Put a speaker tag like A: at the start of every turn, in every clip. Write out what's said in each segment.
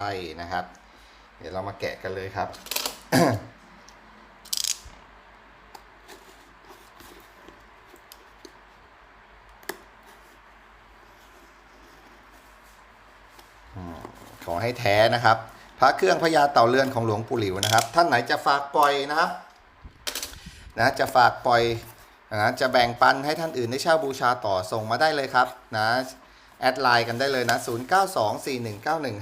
A: ใช่นะครับ เดี๋ยวเรามาแกะกันเลยครับ ขอให้แท้นะครับ พระเครื่องพญาเต่าเรือนของหลวงปู่หลิวนะครับ ท่านไหนจะฝากปล่อยนะครับ นะจะฝากปล่อยนะจะแบ่งปันให้ท่านอื่นได้เช่าบูชาต่อส่งมาได้เลยครับ นะ แอดไลน์กันได้เลยนะ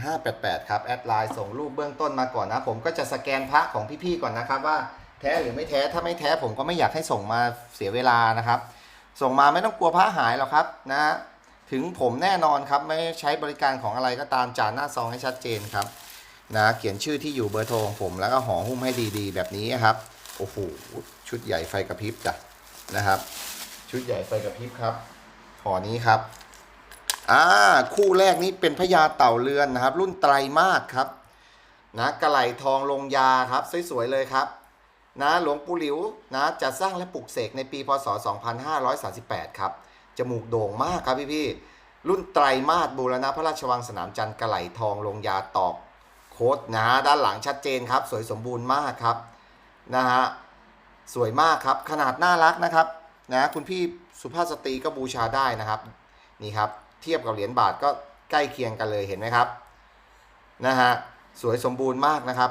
A: 0924191588 ครับ แอดไลน์ส่งรูปเบื้องต้นมาก่อนนะ ผมก็จะสแกนพระของพี่ๆก่อนนะครับ ว่าแท้หรือไม่แท้ ถ้าไม่แท้ผมก็ไม่อยากให้ส่งมาเสียเวลานะครับ ส่งมาไม่ต้องกลัวพระหายหรอกครับนะ ถึงผมแน่นอนครับ ไม่ใช้บริการของอะไรก็ตามจ่าหน้าซองให้ชัดเจนครับนะเขียนชื่อที่อยู่เบอร์โทรของผมแล้วก็ห่อหุ้มให้ดีๆ แบบนี้ครับโอ้โหชุดใหญ่ไฟกระพริบจ้ะนะครับ ชุดใหญ่ไฟกระพริบครับห่อนี้ครับ อ่าคู่แรกนี้เป็นพญาเต่าเรือนนะครับ รุ่นไตรมาสครับนะกระไหลทองลงยาครับสวยๆเลยครับนะหลวงปู่หลิวนะจัดสร้างและปลูกเสกในปีพศ 2538 ครับ จมูกโด่งมากครับพี่พี่ๆรุ่นไตรมาสบูรณะพระราชวังสนามจันทร์กระไหลทองลงยาตอกโคดนะฮะด้านหลังชัดเจนครับ สวยสมบูรณ์มากครับนะฮะสวยมากครับขนาดน่ารักนะครับนะคุณพี่สุภาพสตรีก็บูชาได้นะครับนี่ครับ เทียบกับเหรียญบาทก็ใกล้เคียงกันเลยเห็นไหมครับนะฮะสวยสมบูรณ์มากนะครับ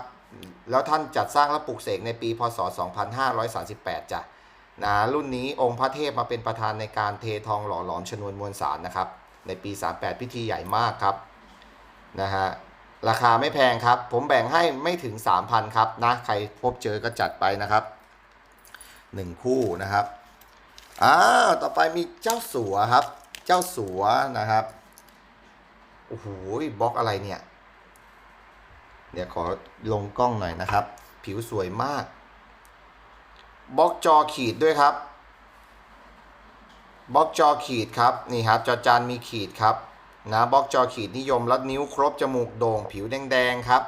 A: แล้วท่านจัดสร้างและปลูกเสกในปีพศ 2538จ้ะนะรุ่นนี้องค์พระเทพมาเป็นประธานในการเททองหล่อหลอมชนวนมวลสารนะครับ ในปี 38 พิธีใหญ่มากครับนะฮะราคาไม่แพงครับ ผมแบ่งให้ไม่ถึง 3,000 ครับนะใครพบเจอก็จัดไปนะครับ 1 คู่นะครับอ้าวต่อไปมีเจ้าสัวครับ เจ้าสัวนะครับ โอ้โหบล็อกอะไรเนี่ย เดี๋ยวขอลงกล้องหน่อยนะครับ ผิวสวยมาก บล็อกจอขีดด้วยครับ บล็อกจอขีดครับ นี่ครับ จอจานมีขีดครับ นะ บล็อกจอขีดนิยมแล้วนิ้วครบ จมูกโด่ง ผิวแดงๆครับ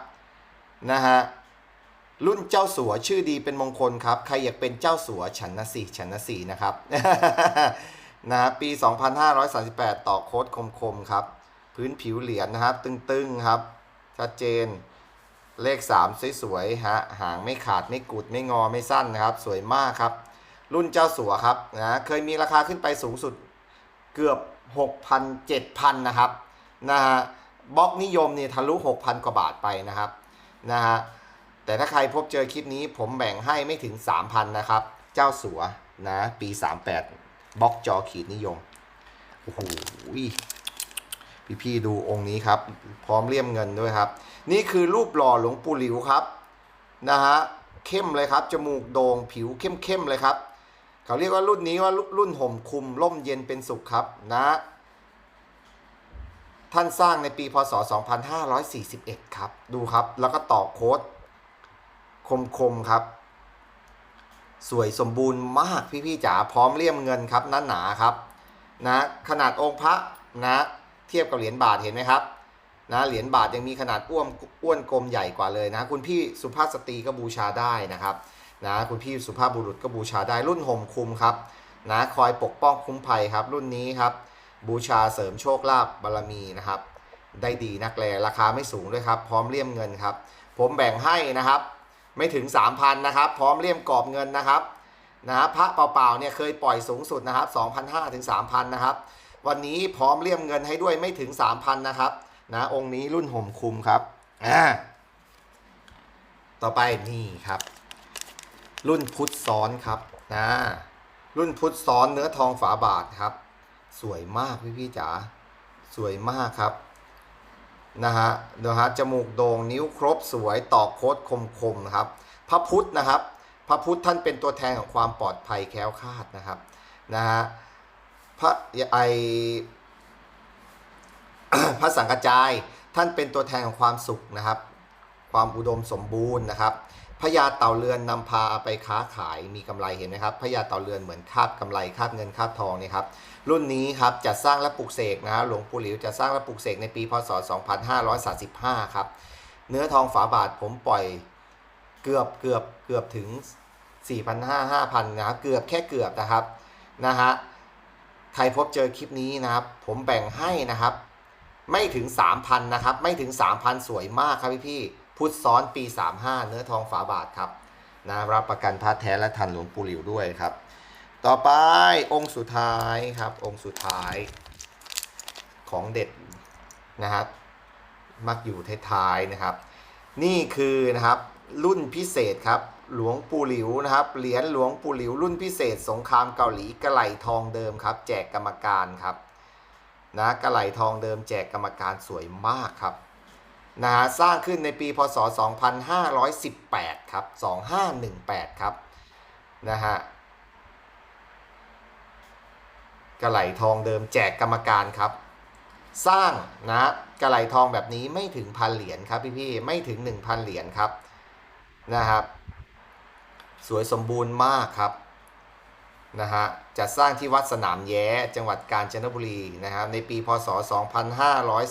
A: นะฮะรุ่นเจ้าสัวชื่อดีเป็นมงคลครับ ใครอยากเป็นเจ้าสัวฉันนะสิฉันนะสินะครับ นะฮะปี 2538 ต่อโค้ดคมๆครับ พื้นผิวเหรียญนะครับ ตึงๆครับ ชัดเจน เลข 3 สวยๆฮะ หางไม่ขาดไม่กุดไม่งอไม่สั้นนะครับ สวยมากครับ รุ่นเจ้าสัวครับนะเคยมีราคาขึ้นไปสูงสุดเกือบ 6,000 7,000 นะครับนะฮะบล็อกนิยมเนี่ยทะลุ 6,000 กว่าบาทไปนะครับนะฮะแต่ถ้าใครพบเจอคลิปนี้ผมแบ่งให้ไม่ถึง 3,000 นะครับ เจ้าสัวนะปี 38 บล็อกจอขีดนิยม โอ้โหพี่ๆดูองค์นี้ครับ พร้อมเลี่ยมเงินด้วยครับ นี่คือรูปหล่อหลวงปู่หลิวครับนะฮะเข้มเลยครับ จมูกโด่งผิวเข้มๆเลยครับ เขาเรียกว่ารุ่นนี้ว่ารุ่นห่มคุมร่มเย็นเป็นสุขครับนะ ท่านสร้างในปีพศ 2541 ครับ ดูครับ แล้วก็ต่อโค้ดคมๆครับ สวยสมบูรณ์มากพี่ๆจ๋าพร้อมเลี่ยมเงินครับหนหนาครับนะขนาดองค์พระนะเทียบกับเหรียญบาทเห็นไหมครับนะเหรียญบาทยังมีขนาดอ้วนอ้วนกลมใหญ่กว่าเลยนะ คุณพี่สุภาพสตรีก็บูชาได้นะครับนะคุณพี่สุภาพบุรุษก็บูชาได้รุ่นห่มคุมครับนะคอยปกป้องคุ้มภัยครับรุ่นนี้ครับ บูชาเสริมโชคลาภบารมีนะครับ ได้ดีนักแลราคาไม่สูงด้วยครับ พร้อมเลี่ยมเงินครับ ผมแบ่งให้นะครับ ไม่ถึง 3,000นะครับ พร้อมเลี่ยมกรอบเงินนะครับนะฮะพระเปล่าๆเนี่ยเคยปล่อยสูงสุดนะครับ2,500ถึง3,000นะครับ วันนี้พร้อมเลี่ยมเงินให้ด้วยไม่ถึง 3,000นะครับนะองค์นี้รุ่นห่มคุมครับอ่าต่อไปนี่ครับ รุ่นพุทธซ้อนครับนะรุ่นพุทธซ้อนเนื้อทองฝาบาทครับ สวยมากพี่พี่จ๋าสวยมากครับ นะฮะนะฮะจมูกโด่งนิ้วครบสวยตอกโคตคมๆนะครับ พระพุทธนะครับ พระพุทธท่านเป็นตัวแทนของความปลอดภัยแคล้วคลาดนะครับนะฮะพระไอพระสังกจายท่านเป็นตัวแทนของความสุขนะครับ ความอุดมสมบูรณ์นะครับ พญาเต่าเรือนนำพาไปค้าขายมีกำไรเห็นไหมครับพญาเต่าเรือนเหมือนคาบกำไรคาบเงินคาบทองนี่ครับรุ่นนี้ครับจัดสร้างและปลูกเสกนะหลวงปู่หลิวจัดสร้างและปลูกเสกในปีพศ 2535 ครับเนื้อทองฝาบาทผมปล่อยเกือบเกือบเกือบถึง 4,500 5,000นะครับเกือบแค่เกือบนะครับนะฮะใครพบเจอคลิปนี้นะครับ ผมแบ่งให้นะครับ ไม่ถึง 3,000นะครับไม่ถึง 3,000 สวยมากครับพี่พี่ พุทธซ้อนปี 35 เนื้อทองฝาบาทครับนะรับประกันพระแท้และทันหลวงปู่หลิวด้วยครับ ต่อไปองค์สุดท้ายครับ องค์สุดท้ายของเด็ดนะครับมักอยู่ท้ายๆนะครับ นี่คือนะครับรุ่นพิเศษครับหลวงปู่หลิวนะครับเหรียญหลวงปู่หลิว รุ่นพิเศษ สงครามเกาหลีกระไหลทองเดิมครับ แจกกรรมการครับนะกระไหลทองเดิมแจกกรรมการสวยมากครับ นะฮะสร้างขึ้นในปีพศ 2518 ครับ 2518 ครับนะฮะกระไหลทองเดิมแจกกรรมการครับ สร้างนะกระไหลทองแบบนี้ไม่ถึงพันเหรียญครับพี่ๆไม่ถึง 1,000 เหรียญครับนะครับสวยสมบูรณ์มากครับนะฮะจะสร้างที่วัดสนามแย้จังหวัดกาญจนบุรีนะครับในปีพศ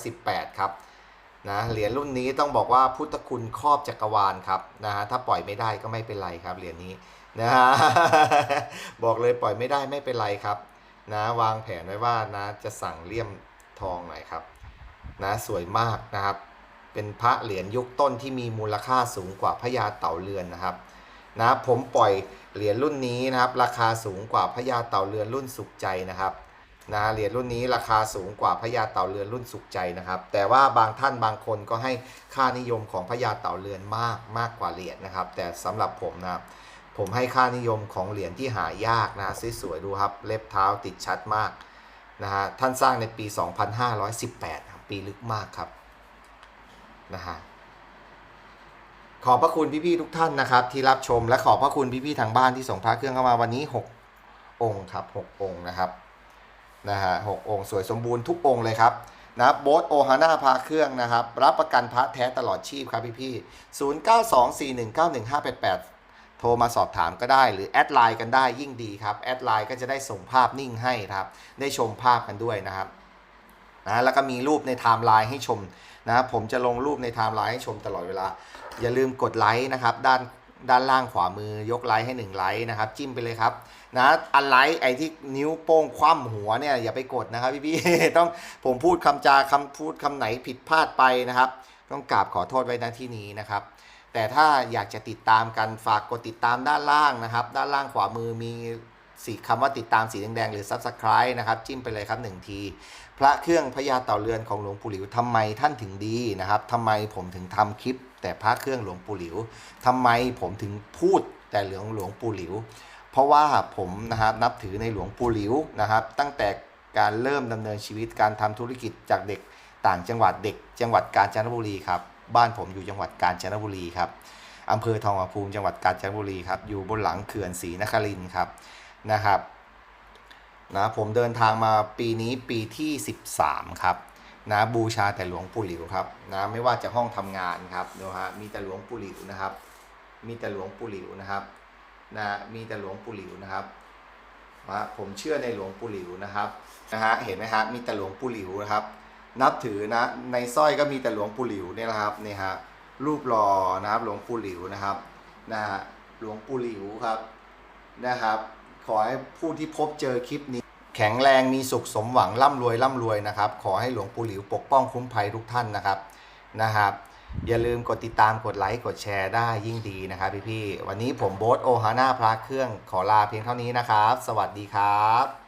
A: 2518 ครับ นะเหรียญรุ่นนี้ต้องบอกว่าพุทธคุณครอบจักรวาลครับนะฮะถ้าปล่อยไม่ได้ก็ไม่เป็นไรครับเหรียญนี้นะฮะบอกเลยปล่อยไม่ได้ไม่เป็นไรครับ นะวางแผนไว้ว่านะจะสั่งเลี่ยมทองหน่อยครับ นะสวยมากนะครับ เป็นพระเหรียญยุคต้นที่มีมูลค่าสูงกว่าพญาเต่าเรือนนะครับนะผมปล่อยเหรียญรุ่นนี้นะครับ ราคาสูงกว่าพญาเต่าเรือนรุ่นสุขใจนะครับ นะเหรียญรุ่นนี้ราคาสูงกว่าพญาเต่าเรือนรุ่นสุขใจนะครับ แต่ว่าบางท่านบางคนก็ให้ค่านิยมของพญาเต่าเรือนมากมากกว่าเหรียญนะครับ แต่สำหรับผมนะผมให้ค่านิยมของเหรียญที่หายากนะสวยๆดูครับ เล็บเท้าติดชัดมากนะฮะท่านสร้างในปี 2518ครับปีลึกมากครับนะฮะขอบพระคุณพี่ๆทุกท่านนะครับ ที่รับชมและขอบพระคุณพี่ๆทางบ้านที่ส่งพระเครื่องเข้ามาวันนี้ 6 องค์ครับ 6 องค์นะครับ นะฮะหกองค์สวยสมบูรณ์ทุกองค์เลยครับนะโบสโอฮาน่าพระเครื่องนะครับ รับประกันพระแท้ตลอดชีพครับพี่ๆ0924191588โทรมาสอบถามก็ได้ หรือแอดไลน์กันได้ยิ่งดีครับ แอดไลน์ก็จะได้ส่งภาพนิ่งให้ครับ ได้ชมภาพกันด้วยนะครับนะแล้วก็มีรูปในไทม์ไลน์ให้ชมนะผมจะลงรูปในไทม์ไลน์ให้ชมตลอดเวลา อย่าลืมกดไลค์นะครับ ด้าน ด้านล่างขวามือยกไลค์ให้1ไลค์นะครับ จิ้มไปเลยครับนะอันไลค์ไอ้ที่นิ้วโป้งคว่ำหัวเนี่ยอย่าไปกดนะครับพี่ๆต้องผมพูดคำจาคำพูดคำไหนผิดพลาดไปนะครับ ต้องกราบขอโทษไว้ณที่นี้นะครับ แต่ถ้าอยากจะติดตามกันฝากกดติดตามด้านล่างนะครับ ด้านล่างขวามือมีสีคำว่าติดตามสีแดงๆหรือ Subscribe นะครับ จิ้มไปเลยครับหนึ่งทีพระเครื่องพญาเต่าเรือนของหลวงปู่หลิวทำไมท่านถึงดีนะครับทำไมผมถึงทำคลิป แต่พระเครื่องหลวงปู่หลิวทำไมผมถึงพูดแต่เหลืองหลวงปู่หลิว เพราะว่าผมนะครับนับถือในหลวงปู่หลิวนะครับ ตั้งแต่การเริ่มดำเนินชีวิตการทำธุรกิจจากเด็กต่างจังหวัดเด็ก จังหวัดกาญจนบุรีครับบ้านผมอยู่จังหวัดกาญจนบุรีครับอำเภอทองผาภูมิจังหวัดกาญจนบุรีครับอยู่บนหลังเขื่อนศรีนครินทร์ครับนะครับนะผมเดินทางมาปีนี้ปีที่ 13 ครับ นะบูชาแต่หลวงปู่หลิวครับนะไม่ว่าจะห้องทำงานครับดูฮะมีแต่หลวงปู่หลิวนะครับ มีแต่หลวงปู่หลิวนะครับนะมีแต่หลวงปู่หลิวนะครับว่าผมเชื่อในหลวงปู่หลิวนะครับนะฮะเห็นไหมฮะมีแต่หลวงปู่หลิวนะครับ นับถือนะในสร้อยก็มีแต่หลวงปู่หลิวเนี่ยนะครับนี่ฮะรูปหล่อนะครับหลวงปู่หลิวนะครับนะฮะหลวงปู่หลิวครับนะครับ ขอให้ผู้ที่พบเจอคลิปนี้ แข็งแรงมีสุขสมหวังร่ำรวยร่ำรวยนะครับ ขอให้หลวงปู่หลิวปกป้องคุ้มภัยทุกท่านนะครับนะครับ อย่าลืมกดติดตามกดไลค์กดแชร์ได้ยิ่งดีนะครับพี่ๆวันนี้ผมโบ๊ทโอฮาน่าพระเครื่องขอลาเพียงเท่านี้นะครับ สวัสดีครับ